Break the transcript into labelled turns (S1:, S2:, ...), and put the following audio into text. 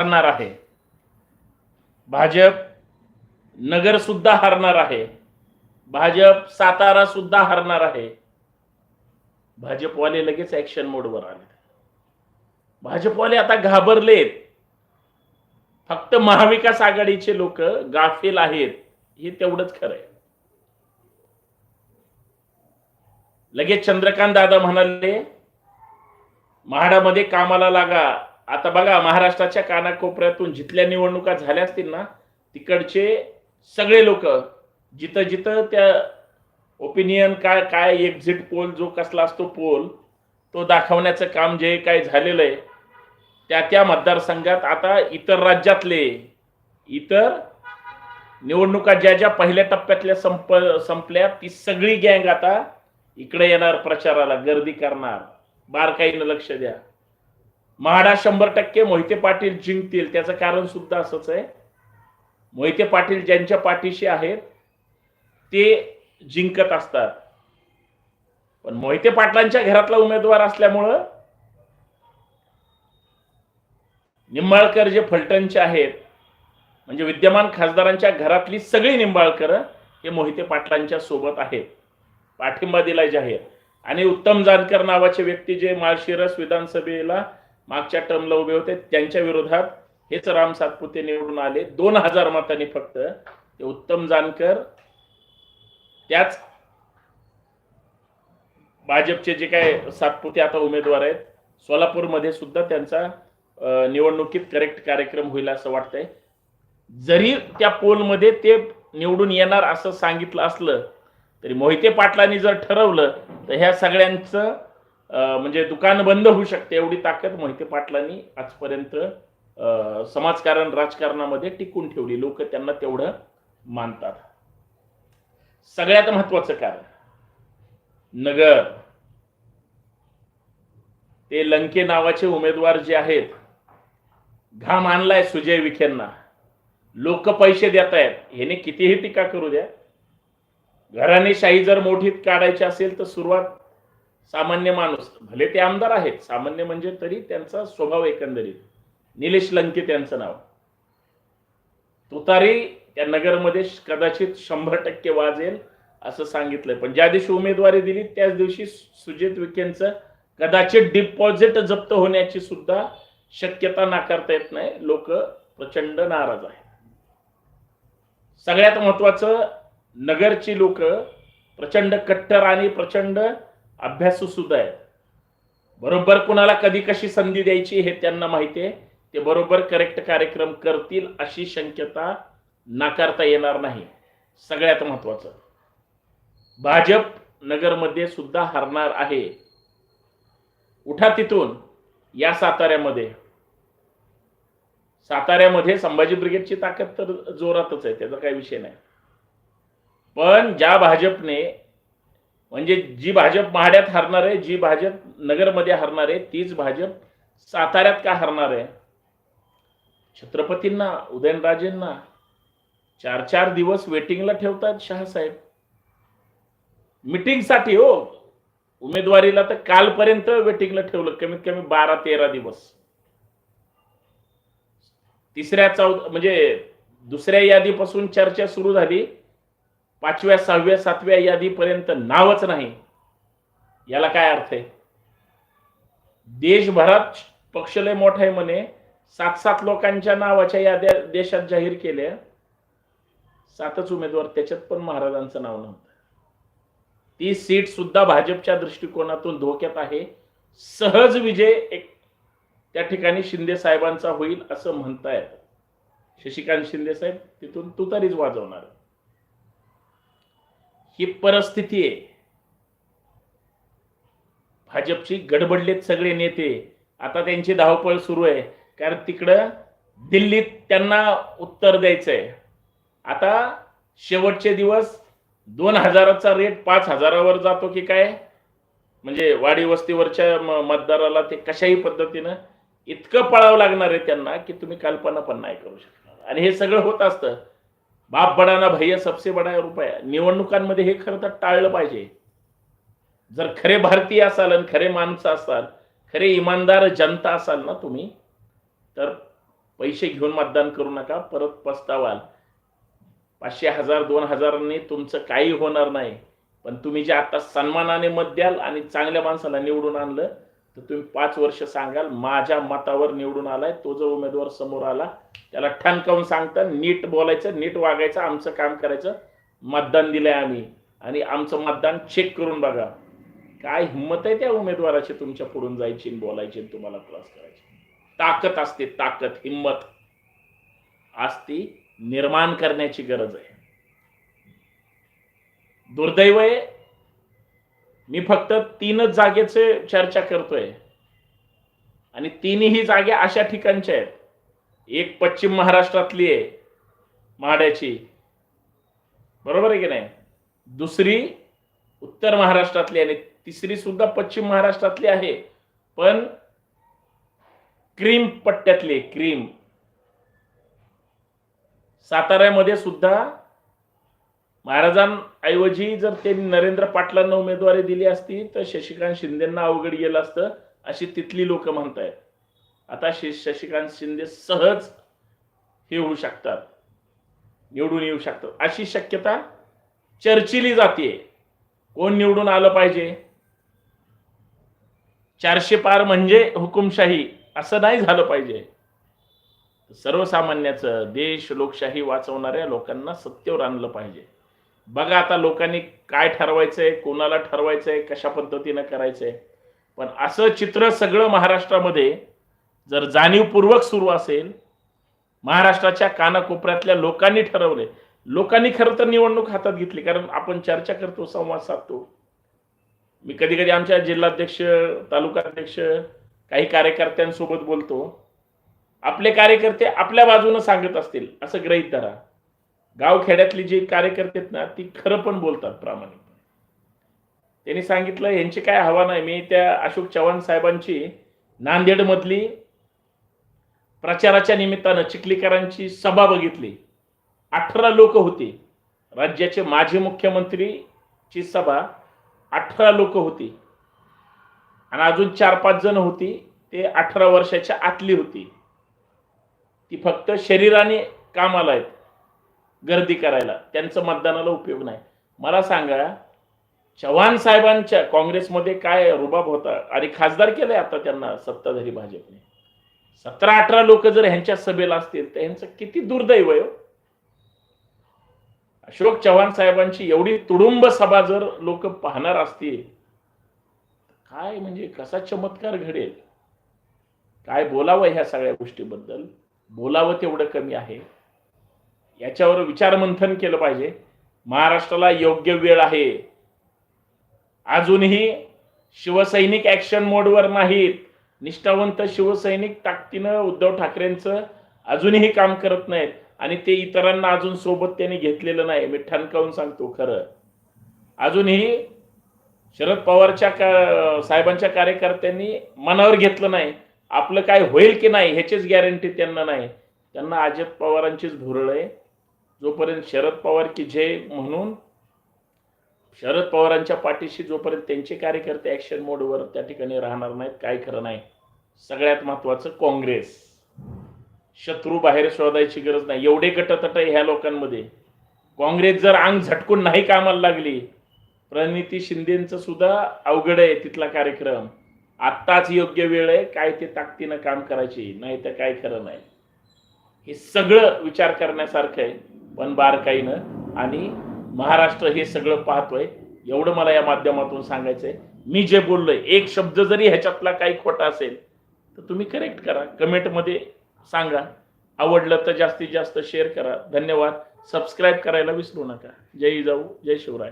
S1: हरणार आहे. भाजप नगर सुद्धा हरणार आहे. भाजप सातारा सुद्धा हरणार आहे. भाजपवाले लगेच ऍक्शन मोडवर आले. भाजपवाले आता घाबरलेत. फक्त महाविकास आघाडीचे लोक गाफेल आहेत हे तेवढंच खरं आहे. लगेच चंद्रकांत दादा म्हणाले म्हाडामध्ये कामाला लागा आता बघा महाराष्ट्राच्या कानाकोपऱ्यातून जिथल्या निवडणुका झाल्या असतील ना तिकडचे सगळे लोक जिथं जिथं त्या ओपिनियन काय काय एक्झिट पोल जो कसला असतो पोल तो दाखवण्याचं काम जे काय झालेलं आहे त्या त्या मतदारसंघात आता इतर राज्यातले इतर निवडणुका ज्या ज्या पहिल्या टप्प्यातल्या संप संपल्या ती सगळी गँग आता इकडे येणार प्रचाराला गर्दी करणार. बारकाईनं लक्ष द्या. म्हाडा शंभर टक्के मोहिते पाटील जिंकतील. त्याचं कारण सुद्धा असंच आहे. मोहिते पाटील ज्यांच्या पाठीशी आहेत ते जिंकत असतात. पण मोहिते पाटलांच्या घरातला उमेदवार असल्यामुळं निंबाळकर जे फलटणचे आहेत म्हणजे विद्यमान खासदारांच्या घरातली सगळी निंबाळकर हे मोहिते पाटलांच्या सोबत आहेत. पाठिंबा दिलाय जाहीर. आणि उत्तम जानकर नावाचे व्यक्ती जे माळशिरस विधानसभेला मागच्या टर्मला उभे होते. त्यांच्या विरोधात हेच राम सातपुते निवडून आले. दोन हजार मतांनी फक्त. ते उत्तम जानकर त्याच भाजपचे जे काय सातपुते आता उमेदवार आहेत सोलापूरमध्ये सुद्धा त्यांचा निवडणुकीत करेक्ट कार्यक्रम होईल असं वाटतंय. जरी त्या पोलमध्ये ते निवडून येणार असं सांगितलं असलं तरी मोहिते पाटलांनी जर ठरवलं तर ह्या सगळ्यांचं म्हणजे दुकान बंद होऊ शकते एवढी ताकद मोहिते पाटलांनी आजपर्यंत अं, समाजकारण राजकारणामध्ये टिकून ठेवली. लोक त्यांना तेवढं मानतात. सगळ्यात महत्वाचं कारण नगर. ते लंके नावाचे उमेदवार जे आहेत घाम आणलाय सुजय विखेंना. लोक पैसे देत आहेत ह्याने कितीही टीका करू द्या. घराने शाही जर मोठीत काढायची असेल तर सुरुवात सामान्य माणूस भले ते आमदार आहेत सामान्य म्हणजे तरी त्यांचा स्वभाव एकंदरीत. निलेश लंके त्यांचं नाव. तुतारी त्या नगरमध्ये कदाचित शंभर टक्के वाजेल असं सांगितलंय. पण ज्या दिवशी उमेदवारी दिली त्याच दिवशी सुजित विखेंचं कदाचित डिपॉझिट जप्त होण्याची सुद्धा शक्यता नाकारता येत नाही. लोक प्रचंड नाराज आहेत. सगळ्यात महत्वाचं नगरची लोक प्रचंड कट्टर आणि प्रचंड अभ्यासू सुद्धा आहेत बरोबर कुणाला कधी कशी संधी द्यायची हे त्यांना माहिती आहे. ते बरोबर करेक्ट कार्यक्रम करतील अशी शक्यता नाकारता येणार नाही. सगळ्यात महत्वाचं. भाजप नगरमध्ये सुद्धा हरणार आहे. उठा तिथून या साताऱ्यामध्ये. साताऱ्यामध्ये संभाजी ब्रिगेडची ताकद तर जोरातच आहे त्याचा काही विषय नाही. पण ज्या भाजपने म्हणजे जी भाजप महाड्यात हरणार आहे जी भाजप नगरमध्ये हरणार आहे तीच भाजप साताऱ्यात का हरणार आहे? छत्रपतींना उदयनराजेंना चार चार दिवस वेटिंगला ठेवतात शहासाहेब मीटिंगसाठी हो. उमेदवारीला तर कालपर्यंत वेटिंगला ठेवलं कमीत कमी बारा तेरा दिवस. तिसऱ्या चौद म्हणजे दुसऱ्या यादीपासून चर्चा सुरू झाली. पाचव्या सहाव्या सातव्या यादीपर्यंत नावच नाही. याला काय अर्थ आहे? देशभरात पक्ष लय मोठा आहे म्हणे. सात सात लोकांच्या नावाच्या याद्या देशात जाहीर केल्या. सातच उमेदवार त्याच्यात पण महाराजांचं नाव नव्हतं. ती सीट सुद्धा भाजपच्या दृष्टिकोनातून धोक्यात आहे. सहज विजय एक त्या ठिकाणी शिंदे साहेबांचा होईल असं म्हणतायत. शशिकांत शिंदे साहेब तिथून तुतारीच वाजवणार ही परिस्थिती आहे. भाजपची गडबडलेत सगळे नेते. आता त्यांची धावपळ सुरू आहे. कारण तिकडं दिल्लीत त्यांना उत्तर द्यायचंय. आता शेवटचे दिवस दोन हजाराचा रेट पाच हजारावर जातो की काय? म्हणजे वाडी वस्तीवरच्या मतदाराला ते कशाही पद्धतीनं इतकं पळावं लागणार आहे त्यांना की तुम्ही कल्पना पण नाही करू शकणार. आणि हे सगळं होत असतं. बाप बडाना भैया सबसे बडा रुपया निवडणुकांमध्ये हे खरं तर टाळलं पाहिजे. जर खरे भारतीय असाल आणि खरे माणसं असाल खरे इमानदार जनता असाल ना तुम्ही तर पैसे घेऊन मतदान करू नका परत पस्तावाल. पाचशे हजार दोन हजारांनी तुमचं काही होणार नाही. पण तुम्ही जे आता सन्मानाने मत द्याल आणि चांगल्या माणसाला निवडून आणलं तर तुम्ही पाच वर्ष सांगाल माझ्या मतावर निवडून आलाय तो जो उमेदवार समोर आला त्याला ठणकावून सांगता नीट बोलायचं नीट वागायचं आमचं काम करायचं मतदान दिलंय आम्ही. आणि आमचं मतदान चेक करून बघा. काय हिंमत आहे त्या उमेदवाराची तुमच्या पुढून जायची आणि बोलायची आणि तुम्हाला त्रास करायची? ताकद असते ताकद हिंमत आज ती निर्माण करण्याची गरज आहे. दुर्दैव आहे मी फक्त तीनच जागेचे चर्चा करतोय. आणि तिन्ही जागे अशा ठिकाणच्या आहेत. एक पश्चिम महाराष्ट्रातली आहे माड्याची बरोबर आहे की नाही? दुसरी उत्तर महाराष्ट्रातली आणि तिसरी सुद्धा पश्चिम महाराष्ट्रातली आहे. पण क्रीम पट्ट्यातली आहे, क्रीम. साताऱ्यामध्ये सुद्धा महाराजांऐवजी जर त्यांनी नरेंद्र पाटलांना उमेदवारी दिली असती तर शशिकांत शिंदेना अवघड गेलं असतं अशी तिथली लोक म्हणतायत. आता शशिकांत शिंदे सहज हे होऊ शकतात. निवडून येऊ शकतात. अशी शक्यता चर्चिली जाते कोण निवडून आलं पाहिजे? चारशे पार म्हणजे हुकुमशाही असं नाही झालं पाहिजे. सर्वसामान्याचं देश लोकशाही वाचवणाऱ्या लोकांना सत्तेवर आणलं पाहिजे. बघा आता लोकांनी काय ठरवायचंय कोणाला ठरवायचंय कशा पद्धतीनं करायचंय. पण असं चित्र सगळं महाराष्ट्रामध्ये जर जाणीवपूर्वक सुरू असेल महाराष्ट्राच्या कानाकोपऱ्यातल्या लोकांनी ठरवले लोकांनी खरं तर निवडणूक हातात घेतली कारण आपण चर्चा करतो संवाद साधतो. मी कधी कधी आमच्या जिल्हाध्यक्ष तालुकाध्यक्ष काही कार्यकर्त्यांसोबत बोलतो. आपले कार्यकर्ते आपल्या बाजूनं सांगत असतील असं गृहित धरा. गावखेड्यातली जी कार्यकर्ते आहेत ना ती खरं पण बोलतात प्रामाणिकपणे त्यांनी सांगितलं यांची काय हवा नाही. मी त्या अशोक चव्हाण साहेबांची नांदेडमधली प्रचाराच्या निमित्तानं चिखलीकरांची सभा बघितली. अठरा लोक होती. राज्याचे माजी मुख्यमंत्रीची सभा अठरा लोक होती. आणि अजून चार पाच जण होती. ते अठरा वर्षाच्या आतली होती. ती फक्त शरीराने कामाला आहेत. गर्दी करायला. त्यांचं मतदानाला उपयोग नाही. मला सांगा चव्हाण साहेबांच्या काँग्रेसमध्ये काय रुबाब होता? आणि खासदार केलंय आता त्यांना सत्ताधारी भाजपने? सतरा अठरा लोक जर ह्यांच्या सभेला असतील तर ह्यांचं किती दुर्दैव आहे हो? अशोक चव्हाण साहेबांची एवढी तुडुंब सभा जर लोक पाहणार असतील काय म्हणजे कसा चमत्कार घडेल? काय बोलावं ह्या सगळ्या गोष्टीबद्दल? बोलावं तेवढं कमी आहे. याच्यावर विचारमंथन केलं पाहिजे. महाराष्ट्राला योग्य वेळ आहे. अजूनही शिवसैनिक ऍक्शन मोडवर नाहीत. निष्ठावंत शिवसैनिक ताकदीनं उद्धव ठाकरेंचं अजूनही काम करत नाहीत. आणि ते इतरांना अजून सोबत त्यांनी घेतलेलं नाही. मी ठणकावून सांगतो खरं. अजूनही शरद पवारच्या का साहेबांच्या कार्यकर्त्यांनी मनावर घेतलं नाही. आपलं काय होईल की नाही ह्याचीच गॅरंटी त्यांना नाही. त्यांना अजित पवारांचीच भुरळ आहे. जोपर्यंत शरद पवार की जय म्हणून शरद पवारांच्या पाठीशी जोपर्यंत त्यांचे कार्यकर्ते ऍक्शन मोडवर त्या ठिकाणी राहणार नाहीत काय खरं नाही. सगळ्यात महत्त्वाचं काँग्रेस. शत्रू बाहेर शोधायची गरज नाही. एवढे गटतट ह्या लोकांमध्ये. काँग्रेस जर अंग झटकून नाही कामाला लागली प्रणिती शिंदेचं सुद्धा अवघड आहे तिथला कार्यक्रम. आत्ताच योग्य वेळ आहे काय ते ताकदीनं काम करायची नाही तर काय खरं नाही. हे सगळं विचार करण्यासारखं आहे. पण बारकाईनं आणि महाराष्ट्र हे सगळं पाहतोय. एवढं मला या माध्यमातून सांगायचंय. मी जे बोललोय एक शब्द जरी ह्याच्यातला काही खोटा असेल तर तुम्ही करेक्ट करा. कमेंटमध्ये सांगा. आवडलं तर जास्तीत जास्त शेअर करा. धन्यवाद. सबस्क्राईब करायला विसरू नका. जय जाऊ जय शिवराय.